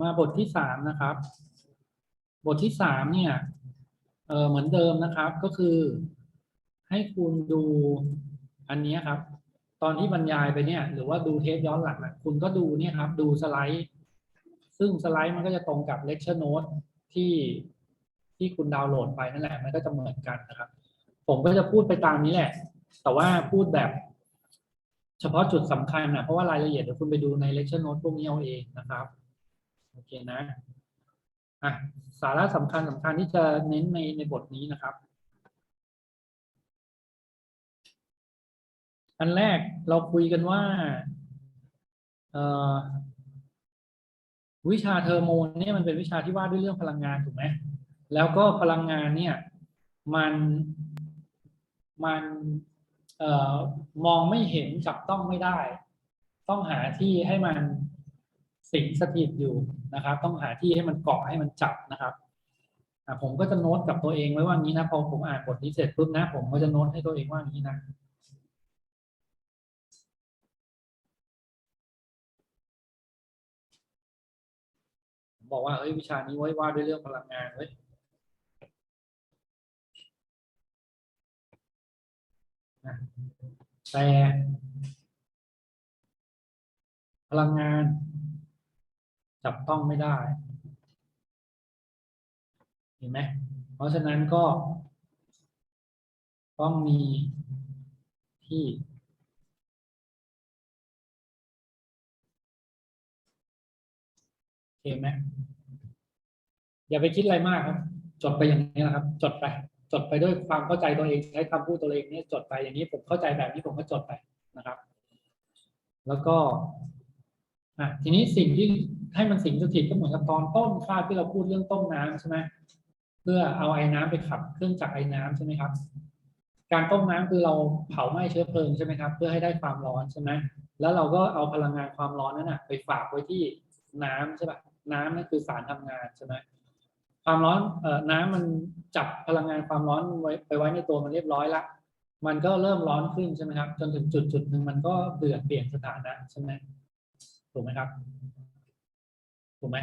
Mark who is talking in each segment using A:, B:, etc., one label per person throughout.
A: มาบทที่สามนะครับ บทที่สามเนี่ยเออเหมือนเดิมนะครับก็คือ ให้คุณดูอันนี้ครับ ตอนที่บรรยายไปเนี่ย หรือว่าดูเทปย้อนหลังนะคุณก็ดูเนี่ยครับ ดูสไลด์ ซึ่งสไลด์มันก็จะตรงกับเลคเชอร์โน้ตที่ที่คุณดาวน์โหลดไปนั่นแหละมันก็จะเหมือนกันนะครับ ผมก็จะพูดไปตามนี้แหละ แต่ว่าพูดแบบเฉพาะจุดสำคัญนะเพราะว่ารายละเอียดเดี๋ยวคุณไปดูในเลคเชอร์โน้ตพวกนี้เอาเองนะครับ โอเคนะอะสาระสำคัญสำคัญที่จะเน้นในในบทนี้นะครับ อันแรกเราคุยกันว่าเอ่อวิชาเทอร์โมนเนี่ยมันเป็นวิชาที่ว่าด้วยเรื่องพลังงานถูกไหมแล้วก็พลังงานเนี่ยมันมันเอ่อมองไม่เห็นจับต้องไม่ได้ ต้องหาที่ให้มัน สิงสถิตอยู่นะครับ ต้องหาที่ให้มันเกาะให้มันจับนะครับผมก็จะโน้ตกับตัวเองไว้ว่างี้นะพอผมอ่านบทนี้เสร็จปุ๊บนะ ผมก็จะโน้ตให้ตัวเองว่างี้นะผมบอกว่าเอ้ยวิชานี้ไว้ว่าด้วยเรื่องพลังงานเว้ยนะแต่พลังงาน จับต้องไม่ได้ เห็นไหมเพราะฉะนั้นก็ ต้องมีที่โอเคไหมอย่าไปคิดอะไรมากครับ จดไปอย่างนี้นะครับ จดไป จดไปด้วยความเข้าใจตัวเองใช้คำพูดตัวเองเนี่ยจดไปอย่างนี้ผมเข้าใจแบบนี้ผมก็จดไปนะครับ แล้วก็อะทีนี้สิ่งที่ ให้มันสิงสถิตก็เหมือนกับตอนต้นคาที่เราพูดเรื่องต้มน้ำใช่ไหมเพื่อเอาไอ้น้ำไปขับเครื่องจักรไอ้น้ำใช่ไหมครับ การต้มน้ำคือเราเผาไหม้เชื้อเพลิงใช่ไหมครับ เพื่อให้ได้ความร้อนใช่ไหมแล้วเราก็เอาพลังงานความร้อนนั้นนะไปฝากไว้ที่น้ำใช่ปะน้ำนั่นคือสารทำงานใช่ไหมความร้อนเอ่อน้ำมันจับพลังงานความร้อนไว้ไปไว้ในตัวมันเรียบร้อยละมันก็เริ่มร้อนขึ้นใช่ไหมครับ จนถึงจุดจุดหนึ่งมันก็เดือดเปลี่ยนสถานะใช่ไหมถูกไหมครับ ถูกไหม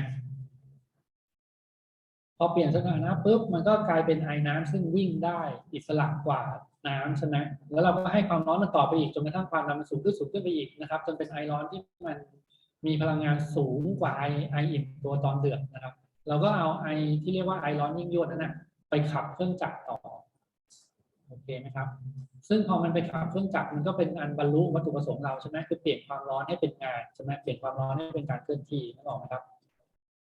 A: พอเปลี่ยนสถานะปุ๊บมันก็กลายเป็นไอน้ำซึ่งวิ่งได้อิสระกว่าน้ำใช่ไหมแล้วเราก็ให้ความร้อนมันต่อไปอีกจนกระทั่งความดันมันสูงขึ้นสูงขึ้นไปอีกนะครับ จนเป็นไอร้อนที่มันมีพลังงานสูงกว่าไอไออิ่มตัวตอนเดือดนะครับ เราก็เอาไอที่เรียกว่าไอร้อนยิ่งยวดนั่นนะไปขับเครื่องจักรต่อโอเคไหมครับ ซึ่งพอมันไปขับเครื่องจักรมันก็เป็นอันบรรลุวัตถุประสงค์เราใช่ไหมคือเปลี่ยนความร้อนให้เป็นงานใช่ไหมเปลี่ยนความร้อนให้เป็นการเคลื่อนที่นึกออกไหมครับ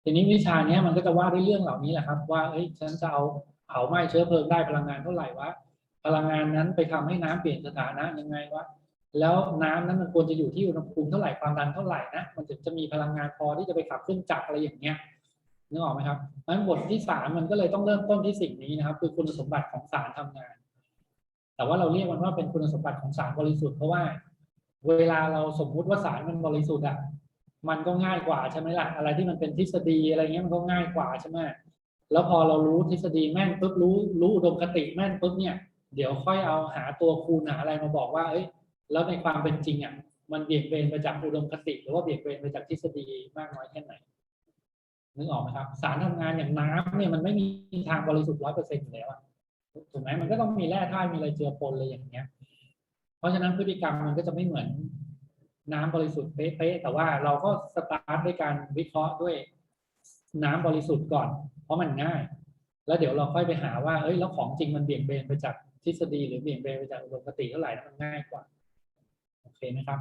A: ทีนี้วิชาเนี้ยมันก็จะว่าด้วยเรื่องเหล่านี้แหละครับ ว่าเอ้ยฉันจะเอาเผาไหม้เชื้อเพลิงได้พลังงานเท่าไหร่วะพลังงานนั้นไปทำให้น้ำเปลี่ยนสถานะยังไงวะแล้วน้ำนั้นมันควรจะอยู่ที่อุณหภูมิเท่าไหร่ความดันเท่าไหร่นะมันถึงจะมีพลังงานพอที่จะไปขับเครื่องจักรอะไรอย่างเงี้ยนึกออกไหมครับนั้นบทที่สามมันก็เลยต้องเริ่มต้นที่สิ่งนี้นะครับ คือคุณสมบัติของสารทำงาน แต่ว่าเราเรียกมันว่าเป็นคุณสมบัติของสารบริสุทธิ์เพราะว่า เวลาเราสมมุติว่าสารมันบริสุทธิ์อะ มันก็ง่ายกว่าใช่ไหมล่ะอะไรที่มันเป็นทฤษฎีอะไรเงี้ยมันก็ง่ายกว่าใช่ไหมแล้วพอเรารู้ทฤษฎีแม่นปุ๊บรู้รู้อุดมคติแม่นปุ๊บเนี่ยเดี๋ยวค่อยเอาหาตัวคูณหาอะไรมาบอกว่า เอ้ย แล้วในความเป็นจริงอะมันเบี่ยงเบนไปจากอุดมคติ หรือว่าเบี่ยงเบนไปจากทฤษฎีมากน้อยแค่ไหนนึกออกไหมครับ สารทำงานอย่างน้ำเนี่ยมันไม่มีทางบริสุทธิ์ร้อยเปอร์เซ็นต์อยู่แล้วอะถูกไหมมันก็ต้องมีแร่ธาตุมีอะไรเจือปนเลยอย่างเงี้ย เพราะฉะนั้นพฤติกรรมมันก็จะไม่เหมือน น้ำบริสุทธิ์เป๊ะๆแต่ว่าเราก็สตาร์ทด้วยการวิเคราะห์ด้วยน้ำบริสุทธิ์ก่อน เพราะมันง่าย แล้วเดี๋ยวเราค่อยไปหาว่าเอ้ยแล้วของจริงมันเบี่ยงเบนไปจากทฤษฎีหรือเบี่ยงเบนไปจากอุดมคติเท่าไหร่นะมันง่ายกว่าโอเคไหมครับ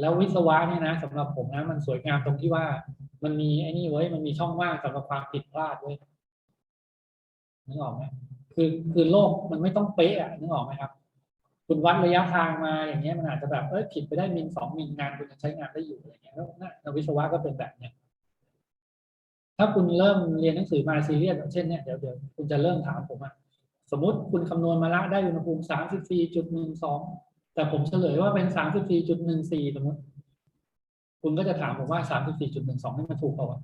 A: แล้ววิศวะเนี่ยนะสำหรับผมนะ มันสวยงามตรงที่ว่า มันมีไอ้นี่ไว้ยมันมีช่องว่างสำหรับความผิดพลาดเว้ยนึกออกไหมคือคือโลกมันไม่ต้องเป๊ะอะนึกออกไหมครับ คุณวัดระยะทางมาอย่างเงี้ยมันอาจจะแบบเอ้ยผิดไปได้มิลสองมิลงานคุณยังใช้งานได้อยู่อะไรเงี้ยแล้วนะวิศวะก็เป็นแบบเนี้ยถ้าคุณเริ่มเรียนหนังสือมาซีเรียสเช่นเนี้ยเดี๋ยวเดี๋ยวคุณจะเริ่มถามผมอะสมมติคุณคำนวณมาละได้อุณหภูมิสามสิบสี่จุดหนึ่งสองแต่ผมเฉลยว่าเป็นสามสิบสี่จุดหนึ่งสี่สมมติ คุณก็จะถามผมว่าสามสิบสี่จุดหนึ่งสองนี่มันถูกเปล่า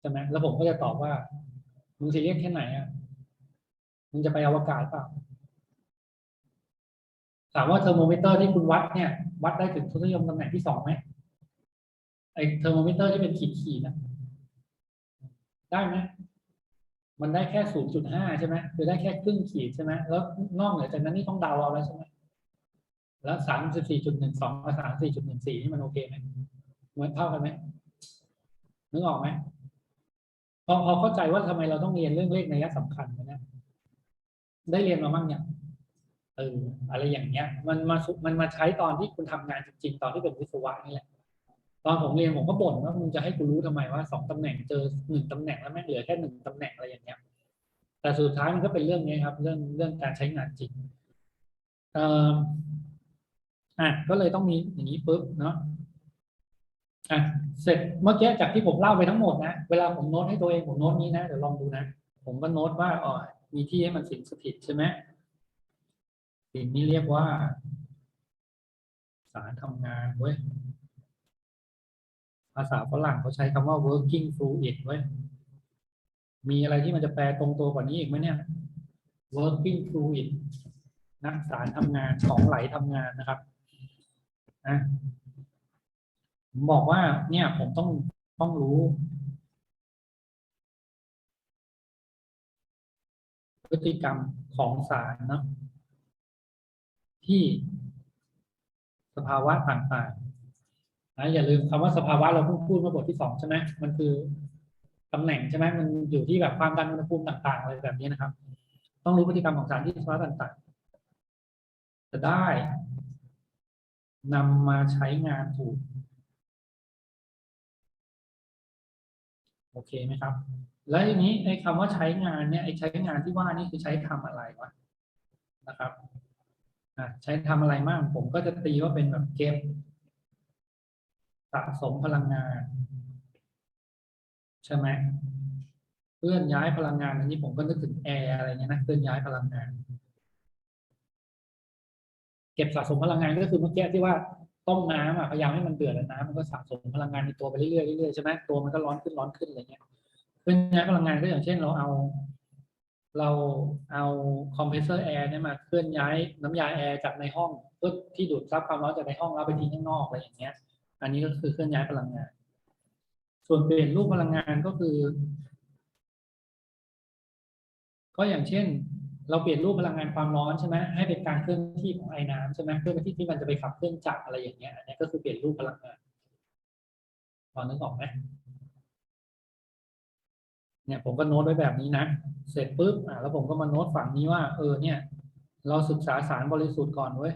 A: ใช่ไหมแล้วผมก็จะตอบว่ามึงซีเรียสแค่ไหนอะมึงจะไปอวกาศเปล่าามว่าเทอร์โมมิเตอร์ที่คุณวัดเนี่ยวัดได้ถึงทศนิยมตำแหน่งที่สองไหมไอเทอร์โมมิเตอร์ที่เป็นขีดขีดนะได้ไหมมันได้แค่ศูนย์จุดห้าใช่ไหมคือได้แค่ครึ่งขีดใช่ไหมแล้วนอกเหนือจากนั้นนี่ต้องเดาเอาแล้วใช่ไหมแล้วสามสิบสี่จุดหนึ่งสองกับสามสี่จุดหนึ่งสี่นี่มันโอเคไหมเหมือนเท่ากันไหมนึกออกไหมพอเข้าใจว่าทำไมเราต้องเรียนเรื่องเลขในยะสำคัญนะได้เรียนมาบ้างเนี่ย เอออะไรอย่างเงี้ย มันมามันมาใช้ตอนที่คุณทำงานจริงๆ ตอนที่เป็นวิศวะนี่แหละ ตอนผมเรียนผมก็บ่นว่ามึงจะให้กูรู้ทำไมว่าสองตำแหน่งเจอหนึ่งตำแหน่งแล้วแม่งเหลือแค่หนึ่งตำแหน่งอะไรอย่างเงี้ย แต่สุดท้ายมันก็เป็นเรื่องนี้ครับ เรื่องเรื่องการใช้งานจริงเอ่ออะก็เลยต้องมีอย่างนี้ปุ๊บเนาะอะเสร็จเมื่อกี้จากที่ผมเล่าไปทั้งหมดนะเวลาผมโน้ตให้ตัวเองผมโน้ตนี้นะเดี๋ยวลองดูนะผมก็โน้ตว่าอ๋อมีที่ให้มันสิงสถิตใช่ไหม สิ่งนี้เรียกว่า สารทำงานเว้ยภาษาฝรั่งเขาใช้คำว่า working fluid เว้ยมีอะไรที่มันจะแปลตรงตัวกว่านี้อีกไหมเนี่ย working fluid นักสารทำงานของไหลทำงานนะครับอะผมบอกว่า เนี่ย ผมต้องต้องรู้ พฤติกรรมของสารเนาะ ที่สภาวะต่างๆนะอย่าลืมคำว่าสภาวะเราเพิ่งพูดเมื่อบทที่สองใช่ไหมมันคือตำแหน่งใช่ไหมมันอยู่ที่แบบความดันอุณหภูมิต่างๆอะไรแบบนี้นะครับ ต้องรู้พฤติกรรมของสารที่สภาวะต่างๆ จะได้นำมาใช้งานถูก โอเคไหมครับ แล้วทีนี้ไอ้คำว่าใช้งานเนี่ยไอ้ใช้งานที่ว่านี่คือใช้ทำอะไรวะนะครับ ใช้ทำอะไรมั่งผมก็จะตีว่าเป็นแบบเก็บสะสมพลังงาน ใช่ไหมเคลื่อนย้ายพลังงานอันนี้ผมก็นึกถึงแอร์อะไรเงี้ยนะเคลื่อนย้ายพลังงาน เก็บสะสมพลังงานก็คือเมื่อกี้ที่ว่าต้มน้ำอะพยายามให้มันเดือดแล้วน้ำมันก็สะสมพลังงานในตัวไปเรื่อยๆเรื่อยๆใช่ไหมตัวมันก็ร้อนขึ้นร้อนขึ้นอะไรเงี้ยเคลื่อนย้ายพลังงานก็อย่างเช่น เราเอา เราเอาคอมเพรสเซอร์แอร์เนี่ยมาเคลื่อนย้ายน้ำยาแอร์จากในห้องเพื่อที่ดูดซับความร้อนจากในห้องแล้วไปทิ้งข้างนอกอะไรอย่างเงี้ย อันนี้ก็คือเคลื่อนย้ายพลังงาน ส่วนเปลี่ยนรูปพลังงานก็คือ ก็อย่างเช่น เราเปลี่ยนรูปพลังงานความร้อนใช่ไหมให้เป็นการเคลื่อนที่ของไอ้น้ำใช่ไหมเคลื่อนที่ที่มันจะไปขับเครื่องจักรอะไรอย่างเงี้ย อันนี้ก็คือเปลี่ยนรูปพลังงานพอนึกออกไหม เนี่ยผมก็โน้ตไว้แบบนี้นะ เสร็จปุ๊บอ่าแล้วผมก็มาโน้ตฝั่งนี้ว่า เออเนี่ย เราศึกษาสารบริสุทธิ์ก่อนเว้ย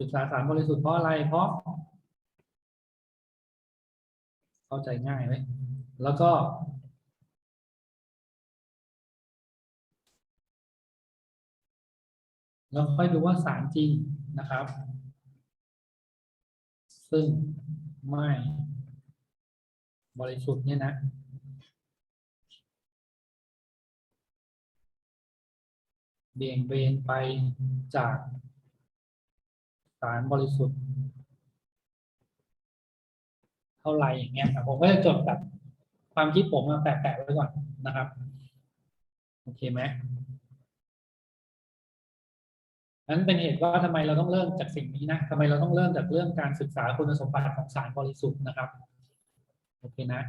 A: ศึกษาสารบริสุทธิ์เพราะอะไรเพราะ เข้าใจง่ายไหมแล้วก็ แล้วค่อยดูว่าสารจริงนะครับ ซึ่งไม่บริสุทธิ์เนี่ยนะ เบี่ยงเบนไปจากสารบริสุทธิ์ เท่าไหร่อย่างเงี้ยผมก็จะจดแบบความคิดผมมาแปะๆไว้ก่อนนะครับ โอเคไหม นั้นเป็นเหตุว่าทำไมเราต้องเริ่มจากสิ่งนี้นะทำไมเราต้องเริ่มจากเรื่องการศึกษาคุณสมบัติของสารบริสุทธิ์นะครับ โอเคนะ